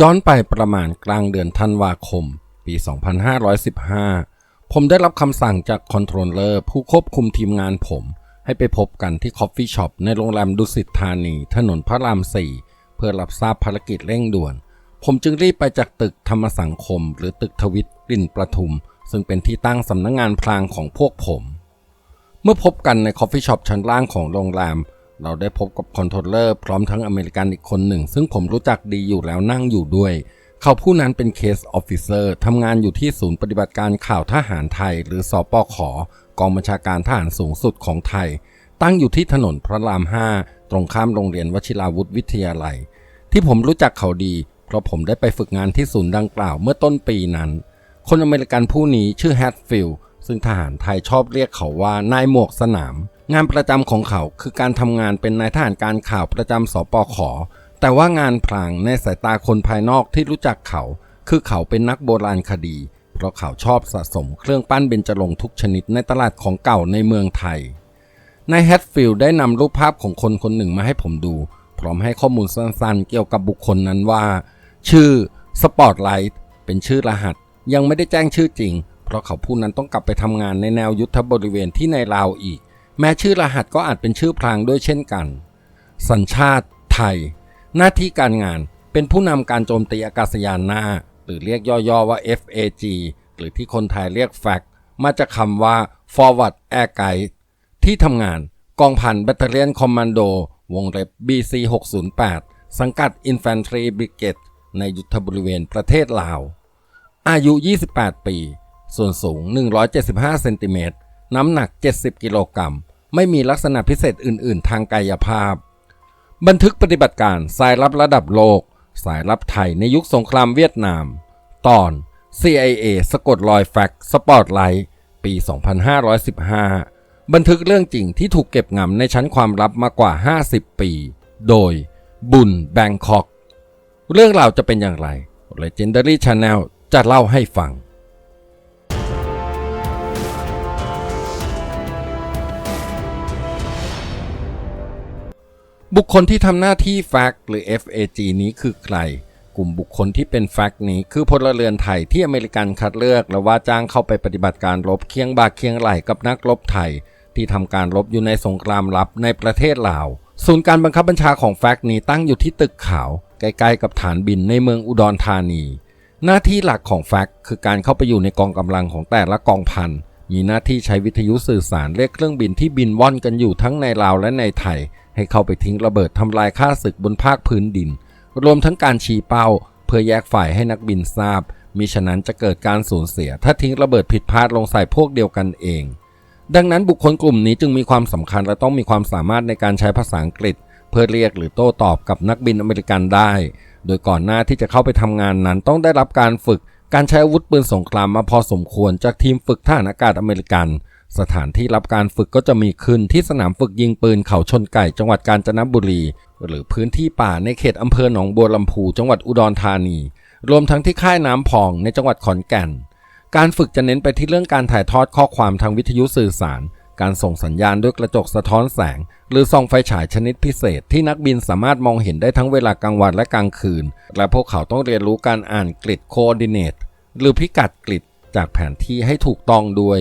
ย้อนไปประมาณกลางเดือนธันวาคม ปี 2515 ผมได้รับคำสั่งจากคอนโทรลเลอร์ผู้ควบคุมทีมงานผม ให้ไปพบกันที่คอฟฟี่ช็อปในโรงแรมดุสิตธานี ถนนพระราม4เพื่อรับทราบภารกิจเร่งด่วน ผมจึงรีบไปจากตึกธรรมสังคม หรือตึกทวิตกลิ่นประทุม ซึ่งเป็นที่ตั้งสำนักงงานพลางของพวกผม เมื่อพบกันในคอฟฟี่ช็อปชั้นล่างของโรงแรม เราได้พบกับคอนโทรลเลอร์พร้อมทั้งอเมริกันอีกคนหนึ่ง ซึ่งผมรู้จักดีอยู่แล้วนั่งอยู่ด้วย เขาผู้นั้นเป็นเคสออฟฟิเซอร์ทำงานอยู่ที่ศูนย์ปฏิบัติการข่าวทหารไทย หรือสอปขอกองบัญชาการทหารสูงสุดของไทย ตั้งอยู่ที่ถนนพระราม 5 ตรงข้ามโรงเรียนวชิราวุธวิทยาลัย ที่ผมรู้จักเขาดี เพราะผมได้ไปฝึกงานที่ศูนย์ดังกล่าวเมื่อต้นปีนั้น คนอเมริกันผู้นี้ชื่อแฮตฟิลด์ซึ่งทหารไทยชอบเรียกเขาว่านายหมวกสนาม งานประจำของเขาคือการทำงานเป็นนายทหารการข่าวประจำสปขแต่ว่างานพลางในสายตาคนภายนอกที่รู้จักเขา คือเขาเป็นนักโบราณคดี เพราะเขาชอบสะสมเครื่องปั้นเบญจรงทุกชนิดในตลาดของเก่าในเมืองไทยนายแฮตฟิลด์ได้นำรูปภาพของคนคนหนึ่งมาให้ผมดู พร้อมให้ข้อมูลสั้นๆ เกี่ยวกับบุคคลนั้นว่า ชื่อสปอตไลท์เป็นชื่อรหัส ยังไม่ได้แจ้งชื่อจริง เพราะเขาผู้นั้นต้องกลับไปทำงานในแนวยุทธบริเวณที่ในลาวอีก แม้ชื่อรหัสก็อาจเป็นชื่อพลางด้วยเช่นกัน สัญชาติ ไทย หน้าที่การงานเป็นผู้นำการโจมตีอากาศยานหน้า หรือเรียกย่อๆว่า FAG หรือที่คนไทยเรียก FAG มาจากคำว่า Forward Air Guide ที่ทำงานกองพันแบตเตอรี่คอมมานโด วงเล็บ BC 608สังกัด Infantry Brigade ในยุทธบริเวณประเทศลาว อายุ 28 ปี ส่วนสูง 175 เซนติเมตร น้ำหนัก 70 กิโลกรัม ไม่มีลักษณะพิเศษอื่น ๆ ทางกายภาพ บันทึกปฏิบัติการสายลับระดับโลก สายลับไทยในยุคสงครามเวียดนาม ตอน CIA สะกดรอยแฟกสปอตไลท์ปี 2515 บันทึกเรื่องจริงที่ถูกเก็บงำในชั้นความลับมากว่า 50 ปี โดย บุญแบงคอก เรื่องราวจะเป็นอย่างไร Legendary Channel จะเล่าให้ฟัง บุคคลที่ทำหน้าที่ FAC หรือ FAG นี้คือใคร กลุ่มบุคคลที่เป็น FAC นี้คือพลเรือนไทยที่อเมริกันคัดเลือก และว่าจ้างเข้าไปปฏิบัติการรบเคียงบ่าเคียงไหลกับนักรบไทย ที่ทำการรบอยู่ในสงครามลับในประเทศลาว ศูนย์การบังคับบัญชาของ FAC นี้ตั้งอยู่ที่ตึกขาว ใกล้ๆกับฐานบินในเมืองอุดรธานี หน้าที่หลักของ FAC คือการเข้าไปอยู่ในกองกำลังของแต่ละกองพันมีหน้าที่ใช้วิทยุสื่อสารเรียกเครื่องบินที่บินว่อนกันอยู่ทั้งในลาวและในไทย ให้เข้าไปทิ้งระเบิดทำลายค่าศึกบนภาคพื้นดิน รวมทั้งการชี้เป้า เพื่อแยกฝ่ายให้นักบินทราบมิฉะนั้นจะเกิดการสูญเสีย ถ้าทิ้งระเบิดผิดพลาดลงใส่พวกเดียวกันเอง ดังนั้นบุคคลกลุ่มนี้จึงมีความสำคัญและต้องมีความสามารถในการใช้ภาษาอังกฤษ เพื่อเรียกหรือโต้ตอบกับนักบินอเมริกันได้ โดยก่อนหน้าที่จะเข้าไปทำงานนั้นต้องได้รับการฝึก การใช้อาวุธปืนสงครามมาพอสมควรจากทีมฝึกทหารอากาศอเมริกัน สถานที่รับการฝึกก็จะมีขึ้นที่สนามฝึกยิงปืนเขาชนไก่จังหวัดกาญจนบุรี หรือพื้นที่ป่าในเขตอำเภอหนองบัวลำพู จังหวัดอุดรธานี รวมทั้งที่ค่ายน้ำพองในจังหวัดขอนแก่น การฝึกจะเน้นไปที่เรื่องการถ่ายทอดข้อความทางวิทยุสื่อสาร การส่งสัญญาณด้วยกระจกสะท้อนแสง หรือส่องไฟฉายชนิดพิเศษ ที่นักบินสามารถมองเห็นได้ทั้งเวลากลางวันและกลางคืน และพวกเขาต้องเรียนรู้การอ่านกริดโคดิเนตหรือพิกัดกริดจากแผนที่ให้ถูกต้องด้วย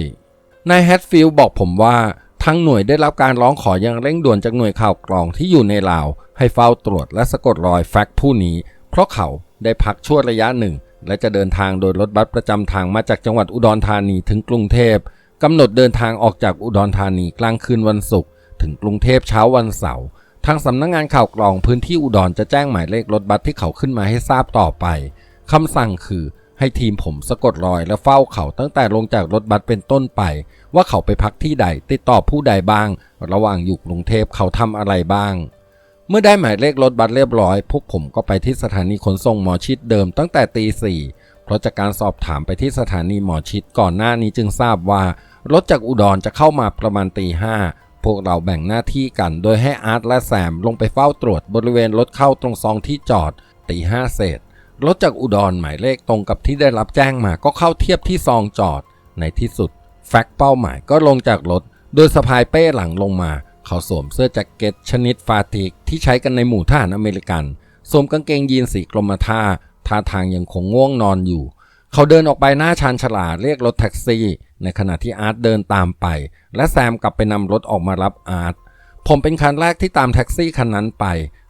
นายแฮตฟิลด์บอกผมว่าทั้งหน่วยได้รับการร้องขออย่างเร่งด่วนจากหน่วยข่าวกรองที่อยู่ในลาว ให้เฝ้าตรวจและสะกดรอยแฟกต์ผู้นี้ เพราะเขาได้พักช่วระยะหนึ่ง และจะเดินทางโดยรถบัสประจำทางมาจากจังหวัดอุดรธานีถึงกรุงเทพกำหนดเดินทางออกจากอุดรธานีกลางคืนวันศุกร์ถึงกรุงเทพเช้าวันเสาร์ทางสำนักงงานข่าวกรองพื้นที่อุดรจะแจ้งหมายเลขรถบัสที่เขาขึ้นมาให้ทราบต่อไปคำสั่งคือ ให้ทีมผมสะกดรอยและเฝ้าเขาตั้งแต่ลงจากรถบัสเป็นต้นไป ว่าเขาไปพักที่ใดติดต่อผู้ใดบ้าง ระหว่างอยู่กรุงเทพเขาทำอะไรบ้าง เมื่อได้หมายเลขรถบัสเรียบร้อย พวกผมก็ไปที่สถานีขนส่งหมอชิดเดิมตั้งแต่ตีสี่เพราะจากการสอบถามไปที่สถานีหมอชิดก่อนหน้านี้จึงทราบว่ารถจากอุดรจะเข้ามาประมาณตีห้าพวกเราแบ่งหน้าที่กันโดยให้อาร์ตและแซมลงไปเฝ้าตรวจบริเวณรถเข้าตรงซองที่จอดตีห้าเศษ รถจากอุดรหมายเลขตรงกับที่ได้รับแจ้งมาก็เข้าเทียบที่ซองจอด ในที่สุด แฟกเป้าหมายก็ลงจากรถ โดยสะพายเป้หลังลงมา เขาสวมเสื้อแจ็คเก็ตชนิดฟาติกที่ใช้กันในหมู่ทหารอเมริกัน สวมกางเกงยีนสีกรมท่า ท่าทางยังคงง่วงนอนอยู่ เขาเดินออกไปหน้าชานฉลาดเรียกรถแท็กซี่ ในขณะที่อาร์ตเดินตามไป และแซมกลับไปนำรถออกมารับอาร์ตผมเป็นคันแรกที่ตามแท็กซี่คันนั้นไป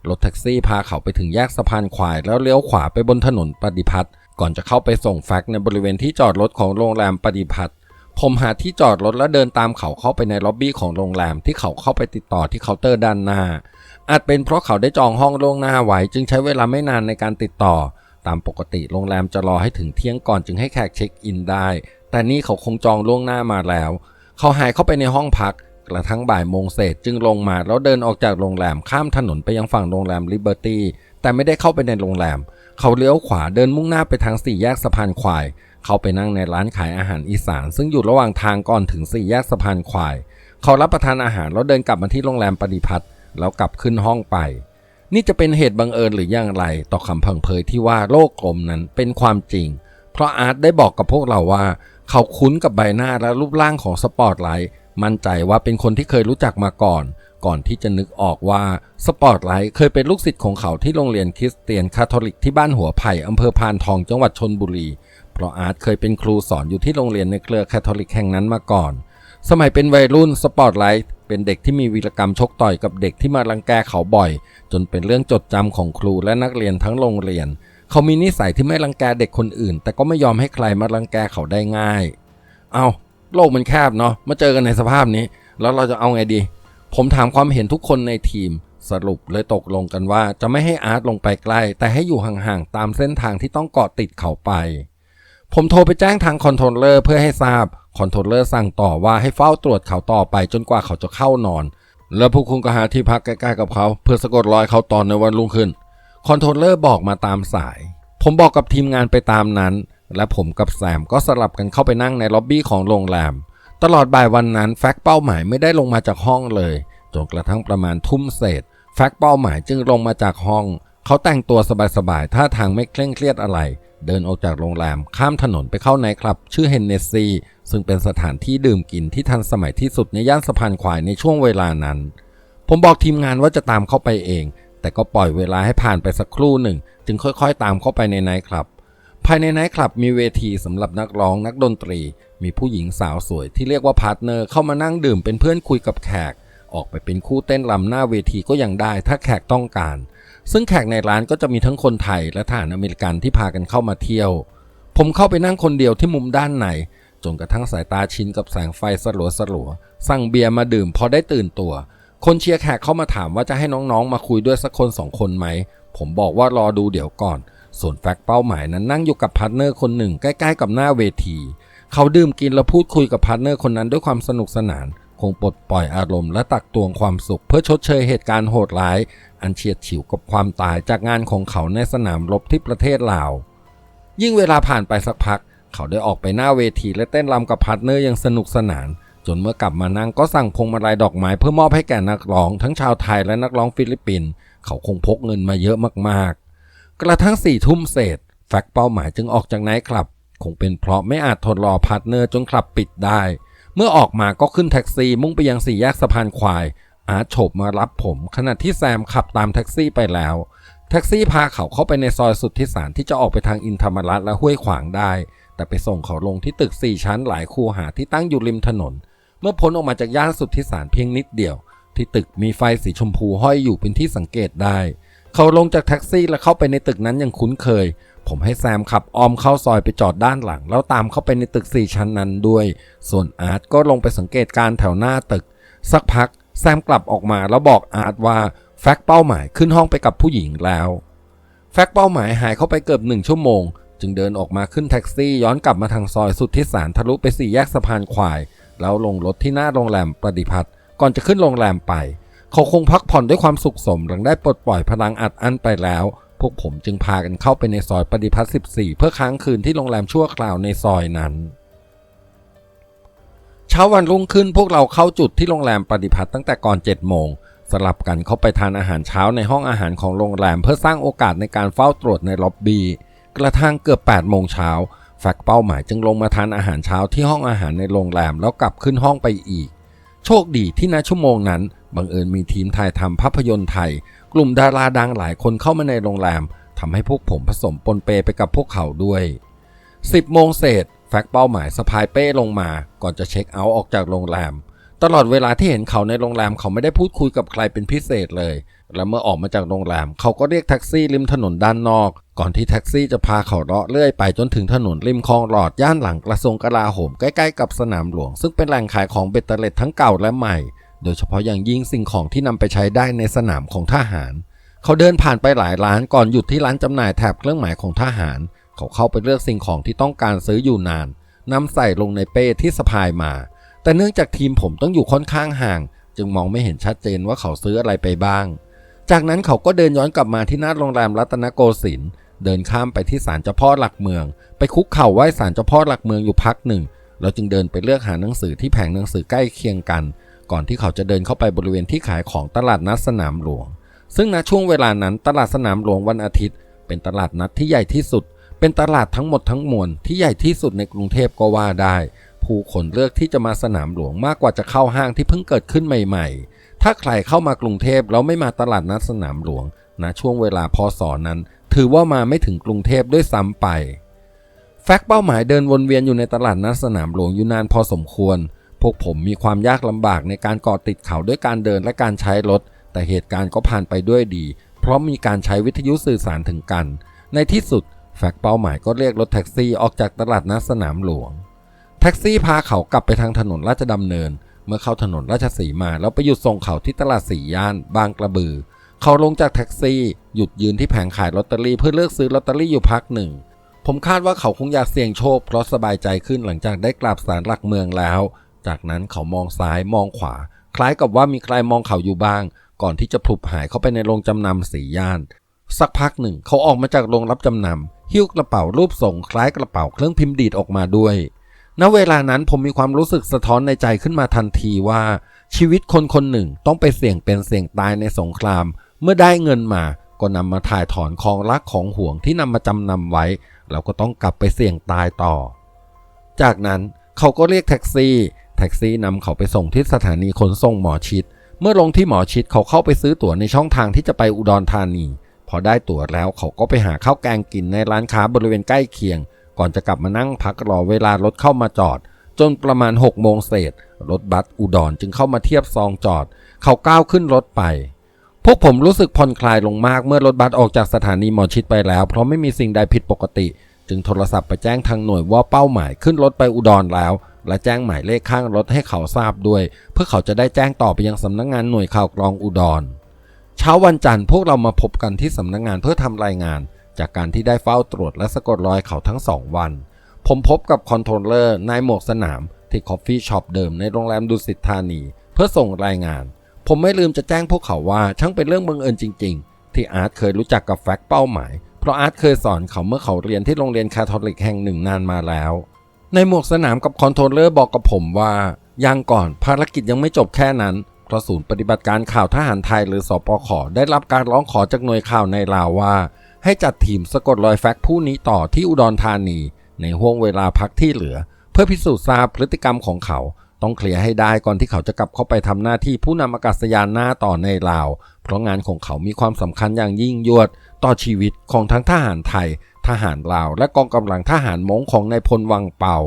รถแท็กซี่พาเขาไปถึงแยกสะพานควาย แล้วเลี้ยวขวาไปบนถนนปฏิพัฒน์ก่อนจะเข้าไปส่งแฟกซ์ในบริเวณที่จอดรถของโรงแรมปฏิพัฒน์ผมหาที่จอดรถแล้วเดินตามเขาเข้าไปในล็อบบี้ของโรงแรมที่เขาเข้าไปติดต่อที่เคาน์เตอร์ด้านหน้า อาจเป็นเพราะเขาได้จองห้องล่วงหน้าไว้จึงใช้เวลาไม่นานในการติดต่อ ตามปกติโรงแรมจะรอให้ถึงเที่ยงก่อนจึงให้แขกเช็คอินได้ แต่นี่เขาคงจองล่วงหน้ามาแล้ว เขาหายเข้าไปในห้องพัก กระทั่งบ่ายโมงเศษจึงลงมาแล้วเดินออกจากโรงแรมข้ามถนนไปยังฝั่งโรงแรมลิเบอร์ตี้แต่ไม่ได้เข้าไปในโรงแรม เขาเลี้ยวขวาเดินมุ่งหน้าไปทางสี่แยกสะพานควาย เขาไปนั่งในร้านขายอาหารอีสาน ซึ่งอยู่ระหว่างทางก่อนถึงสี่แยกสะพานควาย เขารับประทานอาหารแล้วเดินกลับมาที่โรงแรมปฏิพัฒน์แล้วกลับขึ้นห้องไป นี่จะเป็นเหตุบังเอิญหรืออย่างไร ต่อคำพังเพยที่ว่าโลกกลมนั้นเป็นความจริง เพราะอาร์ตได้บอกกับพวกเราว่า เขาคุ้นกับใบหน้าและรูปร่างของสปอร์ตไลท์ มั่นใจว่าเป็นคนที่เคยรู้จักมาก่อน ก่อนที่จะนึกออกว่าสปอร์ตไลท์เคยเป็นลูกศิษย์ของเขาที่โรงเรียนคริสเตียนคาทอลิกที่บ้านหัวไผ่อำเภอพานทองจังหวัดชนบุรี เพราะอาร์ตเคยเป็นครูสอนอยู่ที่โรงเรียนในเครือคาทอลิกแห่งนั้นมาก่อน สมัยเป็นวัยรุ่นสปอร์ตไลท์เป็นเด็กที่มีวีรกรรมชกต่อยกับเด็กที่มารังแกเขาบ่อย จนเป็นเรื่องจดจำของครูและนักเรียนทั้งโรงเรียน เขามีนิสัยที่ไม่รังแกเด็กคนอื่น แต่ก็ไม่ยอมให้ใครมารังแกเขาได้ง่าย เอา โลกมันแคบเนาะมาเจอกันในสภาพนี้ แล้วเราจะเอาไงดี ผมถามความเห็นทุกคนในทีมสรุปเลยตกลงกันว่าจะไม่ให้อาร์ตลงไปใกล้ แต่ให้อยู่ห่างๆตามเส้นทางที่ต้องเกาะติดเขาไป ผมโทรไปแจ้งทางคอนโทรลเลอร์เพื่อให้ทราบคอนโทรลเลอร์สั่งต่อว่าให้เฝ้าตรวจเขาต่อไปจนกว่าเขาจะเข้านอน แล้วพวกคุณก็หาที่พักใกล้ๆกับเขา เพื่อสะกดรอยเขาตอนในวันรุ่งขึ้นคอนโทรลเลอร์บอกมาตามสาย ผมบอกกับทีมงานไปตามนั้น และผมกับแซมก็สลับกันเข้าไปนั่งในล็อบบี้ของโรงแรม ตลอดบ่ายวันนั้นแฟกเป้าหมายไม่ได้ลงมาจากห้องเลยจนกระทั่งประมาณทุ่มเศษ แฟกเป้าหมายจึงลงมาจากห้อง เขาแต่งตัวสบายๆท่าทางไม่เคร่งเครียดอะไร เดินออกจากโรงแรมข้ามถนนไปเข้าไนท์คลับ ชื่อเฮนเนสซีซึ่งเป็นสถานที่ดื่มกินที่ทันสมัยที่สุดในย่านสะพานควายในช่วงเวลานั้น ผมบอกทีมงานว่าจะตามเข้าไปเอง แต่ก็ปล่อยเวลาให้ผ่านไปสักครู่หนึ่ง จึงค่อยๆ ตามเข้าไปในไนท์คลับ ภายในไนท์คลับมีเวทีสำหรับนักร้องนักดนตรี มีผู้หญิงสาวสวยที่เรียกว่าพาร์ทเนอร์เข้ามานั่งดื่มเป็นเพื่อนคุยกับแขก ออกไปเป็นคู่เต้นรำหน้าเวทีก็ยังได้ถ้าแขกต้องการ ซึ่งแขกในร้านก็จะมีทั้งคนไทยและทหารอเมริกันที่พากันเข้ามาเที่ยว ผมเข้าไปนั่งคนเดียวที่มุมด้านในจนกระทั่งสายตาชินกับแสงไฟสลัวสลัวสั่งเบียร์มาดื่มพอได้ตื่นตัว คนเชียร์แขกเข้ามาถามว่าจะให้น้องๆ มาคุยด้วยสักคนสองคนไหม ผมบอกว่ารอดูเดี๋ยวก่อน ส่วนแฟกต์เป้าหมายนั้นนั่งอยู่กับพาร์ทเนอร์คนหนึ่งใกล้ๆกับหน้าเวที เขาดื่มกินและพูดคุยกับพาร์ทเนอร์คนนั้นด้วยความสนุกสนาน คงปลดปล่อยอารมณ์และตักตวงความสุข เพื่อชดเชยเหตุการณ์โหดร้าย อันเฉียดฉิวกับความตายจากงานของเขาในสนามรบที่ประเทศลาว ยิ่งเวลาผ่านไปสักพัก เขาได้ออกไปหน้าเวทีและเต้นรำกับพาร์ทเนอร์อย่างสนุกสนานจนเมื่อกลับมานั่งก็สั่งพวงมาลัยดอกไม้เพื่อมอบให้แก่นักร้อง ทั้งชาวไทยและนักร้องฟิลิปปินส์เขาคงพกเงินมาเยอะมาก กระทั่งสี่ทุ่มเศษแฟกต์เป้าหมายจึงออกจากไนท์คลับ คงเป็นเพราะไม่อาจทนรอพาร์ทเนอร์จนคลับปิดได้ เมื่อออกมาก็ขึ้นแท็กซี่มุ่งไปยังสี่แยกสะพานควาย อาร์ตโฉบมารับผม ขณะที่แซมขับตามแท็กซี่ไปแล้ว แท็กซี่พาเขาเข้าไปในซอยสุดที่สารที่จะออกไปทางอินธรรมรัตน์และห้วยขวางได้ แต่ไปส่งเขาลงที่ตึก4ชั้นหลายคูหาที่ตั้งอยู่ริมถนน เมื่อพ้นออกมาจากย่านสุดที่สารเพียงนิดเดียว ที่ตึกมีไฟสีชมพูห้อยอยู่เป็นที่สังเกตได้ เขาลงจากแท็กซี่และเข้าไปในตึกนั้นอย่างคุ้นเคย ผมให้แซมขับอ้อมเข้าซอยไปจอดด้านหลัง แล้วตามเข้าไปในตึก 4 ชั้นนั้นด้วย ส่วนอาร์ตก็ลงไปสังเกตการแถวหน้าตึก สักพักแซมกลับออกมาแล้วบอกอาร์ตว่าแฟกต์เป้าหมายขึ้นห้องไปกับผู้หญิงแล้ว แฟกต์เป้าหมายหายเข้าไปเกือบหนึ่งชั่วโมง จึงเดินออกมาขึ้นแท็กซี่ย้อนกลับมาทางซอยสุดที่สารทะลุไปสี่แยกสะพานควาย แล้วลงรถที่หน้าโรงแรมประดิพัฒน์ก่อนจะขึ้นโรงแรมไป เขาคงพักผ่อนด้วยความสุขสมหลังได้ปลดปล่อยพลังอัดอั้นไปแล้ว พวกผมจึงพากันเข้าไปในซอยปฏิพัฒน์14 เพื่อค้างคืนที่โรงแรมชั่วคราวในซอยนั้น เช้าวันรุ่งขึ้นพวกเราเข้าจุดที่โรงแรมปฏิพัฒน์ตั้งแต่ก่อน7โมงสลับกันเข้าไปทานอาหารเช้าในห้องอาหารของโรงแรมเพื่อสร้างโอกาสในการเฝ้าตรวจในล็อบบี้กระทั่งเกือบ8โมงเช้าแฟกเป้าหมายจึงลงมาทานอาหารเช้าที่ห้องอาหารในโรงแรมแล้วกลับขึ้นห้องไปอีก โชคดีที่ณชั่วโมงนั้นบังเอิญมีทีมถ่ายทำภาพยนตร์ไทย กลุ่มดาราดังหลายคนเข้ามาในโรงแรมทำให้พวกผมผสมปนเปไปกับพวกเขาด้วย 10 โมงเศษแฟกเป้าหมายสะพายเป้ลงมา ก่อนจะเช็คเอาท์ออกจากโรงแรม ตลอดเวลาที่เห็นเขาในโรงแรมเขาไม่ได้พูดคุยกับใครเป็นพิเศษเลย และเมื่อออกมาจากโรงแรมเขาก็เรียกแท็กซี่ริมถนนด้านนอก ก่อนที่แท็กซี่จะพาเขาเลาะเลื่อยไปจนถึงถนนริมคลองหลอดย่านหลังกระทรวงกลาโหมใกล้ๆกับสนามหลวง ซึ่งเป็นแหล่งขายของเบตเตอร์เล็ดทั้งเก่าและใหม่ โดยเฉพาะอย่างยิ่งสิ่งของที่นำไปใช้ได้ในสนามของทหาร เขาเดินผ่านไปหลายร้านก่อนหยุดที่ร้านจำหน่ายแถบเครื่องหมายของทหาร เขาเข้าไปเลือกสิ่งของที่ต้องการซื้ออยู่นานนำใส่ลงในเป้ที่สะพายมา แต่เนื่องจากทีมผมต้องอยู่ค่อนข้างห่าง จึงมองไม่เห็นชัดเจนว่าเขาซื้ออะไรไปบ้าง จากนั้นเขาก็เดินย้อนกลับมาที่หน้าโรงแรมรัตนโกสินทร์เดินข้ามไปที่ศาลเจ้าพ่อหลักเมือง ไปคุกเข่าไหว้ศาลเจ้าพ่อหลักเมืองอยู่พักหนึ่ง แล้วจึงเดินไปเลือกหาหนังสือที่แผงหนังสือใกล้เคียงกัน ก่อนที่เขาจะเดินเข้าไปบริเวณที่ขายของตลาดนัดสนามหลวง ซึ่งณช่วงเวลานั้นตลาดสนามหลวงวันอาทิตย์ เป็นตลาดนัดที่ใหญ่ที่สุด เป็นตลาดทั้งหมดทั้งมวลที่ใหญ่ที่สุดในกรุงเทพก็ว่าได้ ผู้คนเลือกที่จะมาสนามหลวงมากกว่าจะเข้าห้างที่เพิ่งเกิดขึ้นใหม่ ๆ ถ้าใครเข้ามากรุงเทพแล้วไม่มาตลาดนัดสนามหลวงณช่วงเวลาพศนั้น ถือว่ามาไม่ถึงกรุงเทพด้วยซ้ำไป แฟกต์เป้าหมายเดินวนเวียนอยู่ในตลาดนัดสนามหลวงอยู่นานพอสมควร พวกผมมีความยากลำบากในการกาะติดเขาด้วยการเดินและการใช้รถ แต่เหตุการณ์ก็ผ่านไปด้วยดี เพราะมีการใช้วิทยุสื่อสารถึงกัน ในที่สุดแฟกต์เป้าหมายก็เรียกรถแท็กซี่ออกจากตลาดนัดสนามหลวง แท็กซี่พาเขากลับไปทางถนนราชดำเนิน เมื่อเข้าถนนราชสีมาแล้วไปหยุดส่งเขาที่ตลาดสี่ย่าน บางกระบือ เขาลงจากแท็กซี่ หยุดยืนที่แผงขายลอตเตอรี่เพื่อเลือกซื้อลอตเตอรี่อยู่พักหนึ่ง ผมคาดว่าเขาคงอยากเสี่ยงโชคเพราะสบายใจขึ้นหลังจากได้กราบสารหลักเมืองแล้ว จากนั้นเขามองซ้ายมองขวา คล้ายกับว่ามีใครมองเขาอยู่บ้าง ก่อนที่จะพลุบหายเข้าไปในโรงจำนำสีย่าน สักพักหนึ่ง เขาออกมาจากโรงรับจำนำหิ้วกระเป๋ารูปทรงคล้ายกระเป๋าเครื่องพิมพ์ดีดออกมาด้วย ณเวลานั้นผมมีความรู้สึกสะท้อนในใจขึ้นมาทันทีว่า ชีวิตคนคนหนึ่งต้องไปเสี่ยงเป็นเสี่ยงตายในสงคราม เมื่อได้เงินมาก็นำมาถ่ายถอนของรักของห่วงที่นำมาจำนำไว้แล้วก็ต้องกลับไปเสี่ยงตายต่อ จากนั้นเขาก็เรียกแท็กซี่ แท็กซี่นำเขาไปส่งที่สถานีขนส่งหมอชิด เมื่อลงที่หมอชิดเขาเข้าไปซื้อตั๋วในช่องทางที่จะไปอุดรธานี พอได้ตั๋วแล้วเขาก็ไปหาข้าวแกงกินในร้านค้าบริเวณใกล้เคียง ก่อนจะกลับมานั่งพักรอเวลารถเข้ามาจอด จนประมาณ6โมงเศษรถบัสอุดรจึงเข้ามาเทียบซองจอด เขาก้าวขึ้นรถไป พวกผมรู้สึกผ่อนคลายลงมากเมื่อรถบัสออกจากสถานีหมอชิดไปแล้ว เพราะไม่มีสิ่งใดผิดปกติ จึงโทรศัพท์ไปแจ้งทางหน่วยว่าเป้าหมายขึ้นรถไปอุดรแล้ว และแจ้งหมายเลขข้างรถให้เขาทราบด้วย เพื่อเขาจะได้แจ้งต่อไปยังสำนักงานหน่วยข่าวกรองอุดรเช้าวันจันทร์พวกเรามาพบกันที่สำนักงานเพื่อทำรายงาน จากการที่ได้เฝ้าตรวจและสะกดรอยเขาทั้งสองวัน ผมพบกับคอนโทรลเลอร์นายหมวกสนามที่คอฟฟี่ช็อปเดิมในโรงแรมดุสิตธานี เพื่อส่งรายงาน ผมไม่ลืมจะแจ้งพวกเขาว่าช่างเป็นเรื่องบังเอิญจริง ๆ ที่อาร์ตเคยรู้จักกับแฟกต์เป้าหมาย เพราะอาร์ตเคยสอนเขาเมื่อเขาเรียนที่โรงเรียนคาทอลิกแห่งหนึ่งนานมาแล้ว ในหมวกสนามกับคอนโทรลเลอร์บอกกับผมว่ายังก่อนภารกิจยังไม่จบแค่นั้นเพราะศูนย์ปฏิบัติการข่าวทหารไทยหรือสปขได้รับการร้องขอจากหน่วยข่าวในลาวว่า ให้จัดทีมสะกดรอยแฟกผู้นี้ต่อที่อุดรธานี ในห่วงเวลาพักที่เหลือ เพื่อพิสูจน์ทราบพฤติกรรมของเขา ต้องเคลียร์ให้ได้ก่อนที่เขาจะกลับเข้าไปทำหน้าที่ผู้นำอากาศยานหน้าต่อในลาว เพราะงานของเขามีความสำคัญอย่างยิ่งยวด ต่อชีวิตของทั้งทหารไทย ทหารลาว และกองกำลังทหารมงของนายพลวังเป่า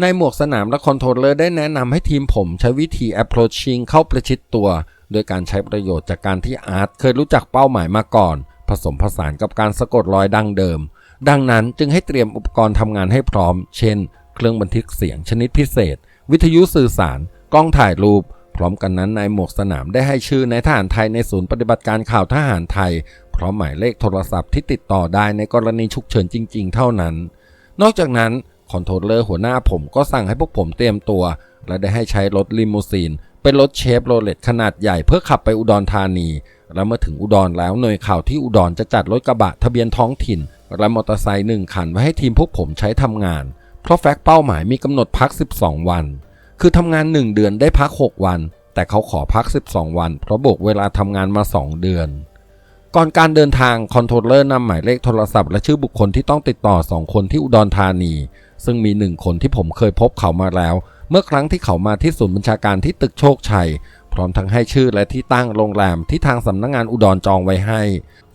ในหมวกสนามและคอนโทรลเลอร์ได้แนะนำให้ทีมผมใช้วิธี approaching เข้าประชิดตัว โดยการใช้ประโยชน์จากการที่อาร์ตเคยรู้จักเป้าหมายมาก่อน ผสมผสานกับการสะกดรอยดังเดิม ดังนั้นจึงให้เตรียมอุปกรณ์ทำงานให้พร้อม เช่น เครื่องบันทึกเสียงชนิดพิเศษ วิทยุสื่อสาร กล้องถ่ายรูป พร้อมกันนั้นนายหมวกสนามได้ให้ชื่อนายทหารไทยในศูนย์ปฏิบัติการข่าวทหารไทย พร้อมหมายเลขโทรศัพท์ที่ติดต่อได้ในกรณีฉุกเฉินจริง ๆ เท่านั้น นอกจากนั้นคอนโทรเลอร์หัวหน้าผมก็สั่งให้พวกผมเตรียมตัว และได้ให้ใช้รถลิมูซีนเป็นรถเชฟโรเลตขนาดใหญ่เพื่อขับไปอุดรธานี และเมื่อถึงอุดรแล้วหน่วยข่าวที่อุดรจะจัดรถกระบะทะเบียนท้องถิ่นและมอเตอร์ไซค์หนึ่งคันไว้ให้ทีมพวกผมใช้ทำงาน เพราะแฟกต์เป้าหมายมีกำหนดพัก 12 วัน คือทำงาน 1 เดือนได้พัก 6 วัน แต่เขาขอพัก 12 วัน เพราะบวกเวลาทำงานมา 2 เดือน ก่อนการเดินทางคอนโทรลเลอร์นำหมายเลขโทรศัพท์และชื่อบุคคลที่ต้องติดต่อ 2 คนที่อุดรธานี ซึ่งมีหนึ่งคนที่ผมเคยพบเขามาแล้ว เมื่อครั้งที่เขามาที่ศูนย์บัญชาการที่ตึกโชคชัย ร้อมทั้งให้ชื่อและที่ตั้งโรงแรมที่ทางสำนักงงานอุดรจองไว้ให้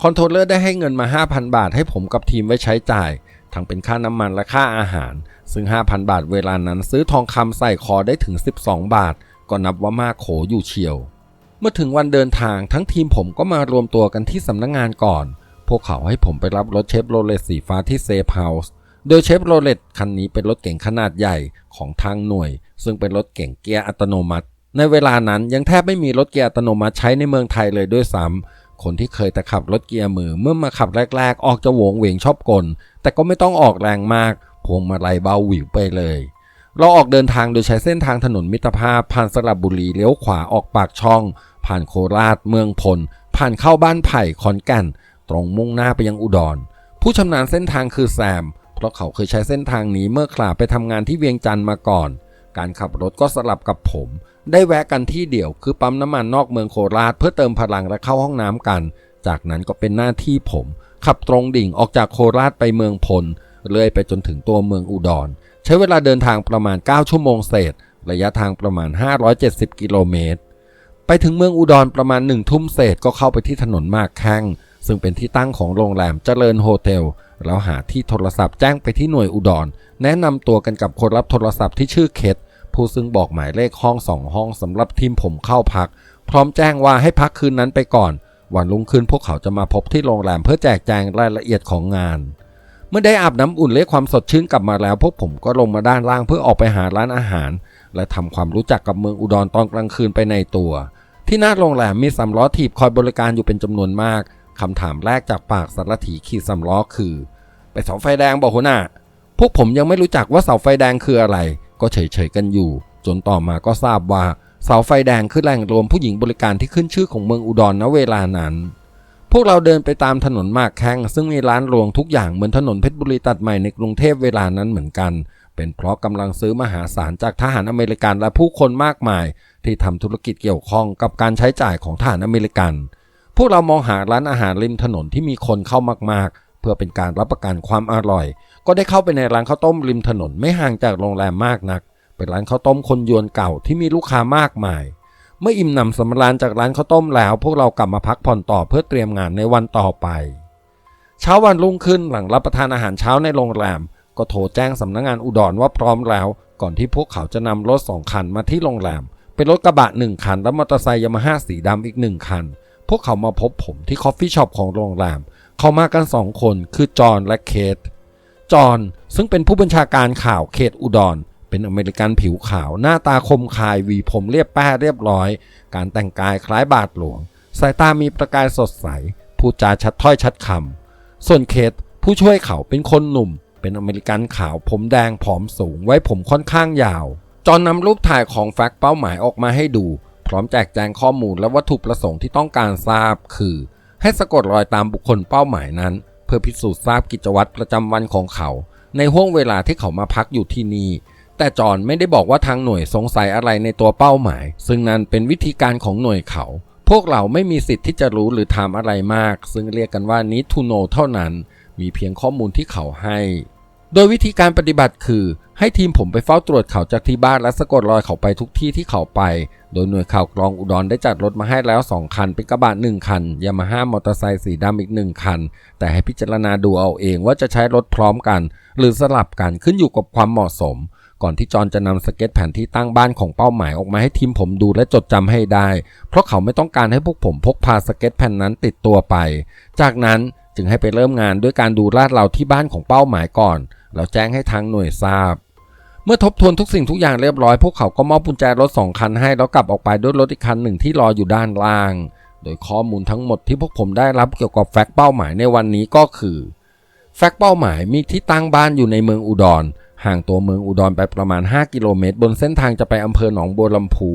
คอนโทรลเลอร์ได้ให้เงินมา 5,000 บาทให้ผมกับทีมไว้ใช้จ่าย ทั้งเป็นค่าน้ำมันและค่าอาหาร ซึ่ง 5,000 บาทเวลานั้นซื้อทองคำใส่คอได้ถึง 12 บาท ก็นับว่ามากโขอยู่เชียว เมื่อถึงวันเดินทางทั้งทีมผมก็มารวมตัวกันที่สำนักงงานก่อน พวกเขาให้ผมไปรับรถเชฟโรเลตสีฟ้าที่เซฟเฮาส์โดยเชฟโรเลตคันนี้เป็นรถเก่งขนาดใหญ่ของทางหน่วย ซึ่งเป็นรถเก่งเกียร์อัตโนมัติ ในเวลานั้นยังแทบไม่มีรถเกียร์อัตโนมัติใช้ในเมืองไทยเลยด้วยซ้ำคนที่เคยแต่ขับรถเกียร์มือเมื่อมาขับแรก ๆ ออกจะโหวงเหวงชอบกล แต่ก็ไม่ต้องออกแรงมากพวงมาลัยเบาหวิวไปเลย เราออกเดินทางโดยใช้เส้นทางถนนมิตรภาพ ผ่านสระบุรีเลี้ยวขวาออกปากช่อง ผ่านโคราชเมืองพล ผ่านเข้าบ้านไผ่ขอนแก่นตรงมุ่งหน้าไปยังอุดร ผู้ชำนาญเส้นทางคือแซม เพราะเขาเคยใช้เส้นทางนี้เมื่อขลาไปทำงานที่เวียงจันทร์มาก่อน การขับรถก็สลับกับผม ได้แวะกันที่เดียวคือปั๊มน้ำมันนอกเมืองโคราชเพื่อเติมพลังและเข้าห้องน้ำกัน จากนั้นก็เป็นหน้าที่ผม ขับตรงดิ่งออกจากโคราชไปเมืองพลเลื่อยไปจนถึงตัวเมืองอุดร ใช้เวลาเดินทางประมาณ 9 ชั่วโมงเศษ ระยะทางประมาณ 570 กิโลเมตร ไปถึงเมืองอุดรประมาณหนึ่งทุ่มเศษก็เข้าไปที่ถนนมากแข้ง ซึ่งเป็นที่ตั้งของโรงแรมเจริญโฮเทลแล้วหาที่โทรศัพท์แจ้งไปที่หน่วยอุดร แนะนำตัวกันกับคนรับโทรศัพท์ที่ชื่อเคท ผู้ซึ่งบอกหมายเลขห้องสองห้องสำหรับทีมผมเข้าพัก พร้อมแจ้งว่าให้พักคืนนั้นไปก่อน วันรุ่งขึ้นพวกเขาจะมาพบที่โรงแรมเพื่อแจกแจงรายละเอียดของงาน เมื่อได้อาบน้ำอุ่นเรียกความสดชื่นกลับมาแล้ว พวกผมก็ลงมาด้านล่างเพื่อออกไปหาร้านอาหาร และทำความรู้จักกับเมืองอุดรตอนกลางคืนไปในตัว ที่หน้าโรงแรมมีสำล้อถีบคอยบริการอยู่เป็นจำนวนมากคำถามแรกจากปากสารถีขี่สำล้อคือ ไปเสาไฟแดงบอกหัวหน้าพวกผมยังไม่รู้จักว่าเสาไฟแดงคืออะไร ก็เฉยๆกันอยู่ จนต่อมาก็ทราบว่าเสาไฟแดงคือแหล่งรวมผู้หญิงบริการที่ขึ้นชื่อของเมืองอุดรณเวลานั้น พวกเราเดินไปตามถนนมากแข้งซึ่งมีร้านรวงทุกอย่างเหมือนถนนเพชรบุรีตัดใหม่ในกรุงเทพเวลานั้นเหมือนกัน เป็นเพราะกำลังซื้อมหาศาลจากทหารอเมริกันและผู้คนมากมาย ที่ทำธุรกิจเกี่ยวข้องกับการใช้จ่ายของทหารอเมริกันพวกเรามองหาร้านอาหารริมถนนที่มีคนเข้ามากๆ เพื่อเป็นการรับประกันความอร่อย ก็ได้เข้าไปในร้านข้าวต้มริมถนนไม่ห่างจากโรงแรมมากนัก เป็นร้านข้าวต้มคนยวนเก่าที่มีลูกค้ามากมาย เมื่ออิ่มหนำสำราญจากร้านข้าวต้มแล้ว พวกเรากลับมาพักผ่อนต่อเพื่อเตรียมงานในวันต่อไป เช้าวันรุ่งขึ้นหลังรับประทานอาหารเช้าในโรงแรม ก็โทรแจ้งสำนักงานอุดรว่าพร้อมแล้ว ก่อนที่พวกเขาจะนำรถสองคันมาที่โรงแรมเป็นรถกระบะหนึ่งคันและมอเตอร์ไซค์ยามาฮ่าสีดำอีกหนึ่งคัน พวกเขามาพบผมที่คอฟฟี่ช็อปของโรงแรม เขามากันสองคนคือจอห์นและเคทจอห์นซึ่งเป็นผู้บัญชาการข่าวเขตอุดร เป็นอเมริกันผิวขาวหน้าตาคมคายวีผมเรียบแป้เรียบร้อย การแต่งกายคล้ายบาทหลวง สายตามีประกายสดใสพูดจาชัดถ้อยชัดคำส่วนเคทผู้ช่วยเขาเป็นคนหนุ่ม เป็นอเมริกันขาวผมแดงผอมสูงไว้ผมค่อนข้างยาว จอห์นนำรูปถ่ายของแฟกต์เป้าหมายออกมาให้ดู พร้อมแจกแจงข้อมูลและวัตถุประสงค์ที่ต้องการทราบ คือ ให้สะกดรอยตามบุคคลเป้าหมายนั้น เพื่อพิสูจน์ทราบกิจวัตรประจำวันของเขา ในห้วงเวลาที่เขามาพักอยู่ที่นี่ แต่จอห์นไม่ได้บอกว่าทางหน่วยสงสัยอะไรในตัวเป้าหมาย ซึ่งนั้นเป็นวิธีการของหน่วยเขา พวกเราไม่มีสิทธิ์ที่จะรู้หรือทำอะไรมาก ซึ่งเรียกกันว่านิทุโนเท่านั้น มีเพียงข้อมูลที่เขาให้ โดยวิธีการปฏิบัติคือ ให้ทีมผมไปเฝ้าตรวจเขาจากที่บ้านและสะกดรอยเขาไปทุกที่ที่เขาไป โดยหน่วยข่าวกรองอุดรได้จัดรถมาให้แล้ว 2 คัน เป็นกระบะ1คันยามาฮ่ามอเตอร์ไซค์สีดำอีก 1 คัน แต่ให้พิจารณาดูเอาเองว่าจะใช้รถพร้อมกัน หรือสลับกันขึ้นอยู่กับความเหมาะสม ก่อนที่จอนจะนำสเก็ตแผนที่ตั้งบ้านของเป้าหมายออกมาให้ทีมผมดูและจดจำให้ได้ เพราะเขาไม่ต้องการให้พวกผมพกพาสเก็ตแผ่นนั้นติดตัวไป จากนั้นจึงให้ไปเริ่มงานด้วยการดูลาดเราที่บ้านของเป้าหมายก่อน แล้วแจ้งให้ทางหน่วยทราบ เมื่อทบทวนทุกสิ่งทุกอย่างเรียบร้อยพวกเขาก็มอบกุญแจรถสองคันให้แล้วกลับออกไปด้วยรถอีกคันหนึ่งที่รออยู่ด้านล่าง โดยข้อมูลทั้งหมดที่พวกผมได้รับเกี่ยวกับแฟกต์เป้าหมายในวันนี้ก็คือแฟกต์เป้าหมายมีที่ตั้งบ้านอยู่ในเมืองอุดร ห่างตัวเมืองอุดรไปประมาณ 5 กิโลเมตร บนเส้นทางจะไปอำเภอหนองบัวลำพู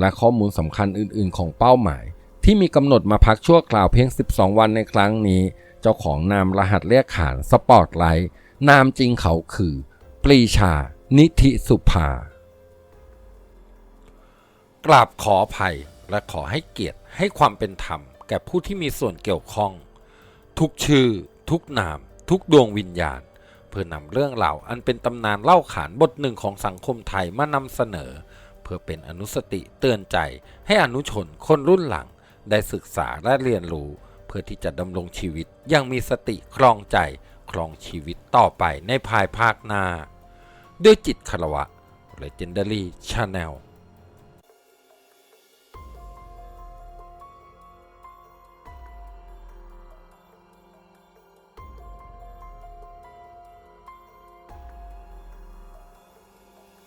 และข้อมูลสำคัญอื่น ๆ ของเป้าหมาย ที่มีกำหนดมาพักชั่วคราวเพียง 12 วันในครั้งนี้ เจ้าของนามรหัสเรียกขานสปอร์ตไลท์ นามจริงเขาคือ ปรีชา นิธิสุภากราบขออภัยและขอให้เกียรติให้ความเป็นธรรม แก่ผู้ที่มีส่วนเกี่ยวข้อง ทุกชื่อ ทุกนาม ทุกดวงวิญญาณ เพื่อนำเรื่องราวอันเป็นตำนานเล่าขานบทหนึ่งของสังคมไทยมานำเสนอ เพื่อเป็นอนุสติเตือนใจให้อนุชนคนรุ่นหลัง ได้ศึกษาและเรียนรู้ เพื่อที่จะดำรงชีวิตอยังมีสติครองใจ ครองชีวิตต่อไปในภายภาคหน้า ด้วยจิตคารวะ Legendary Channel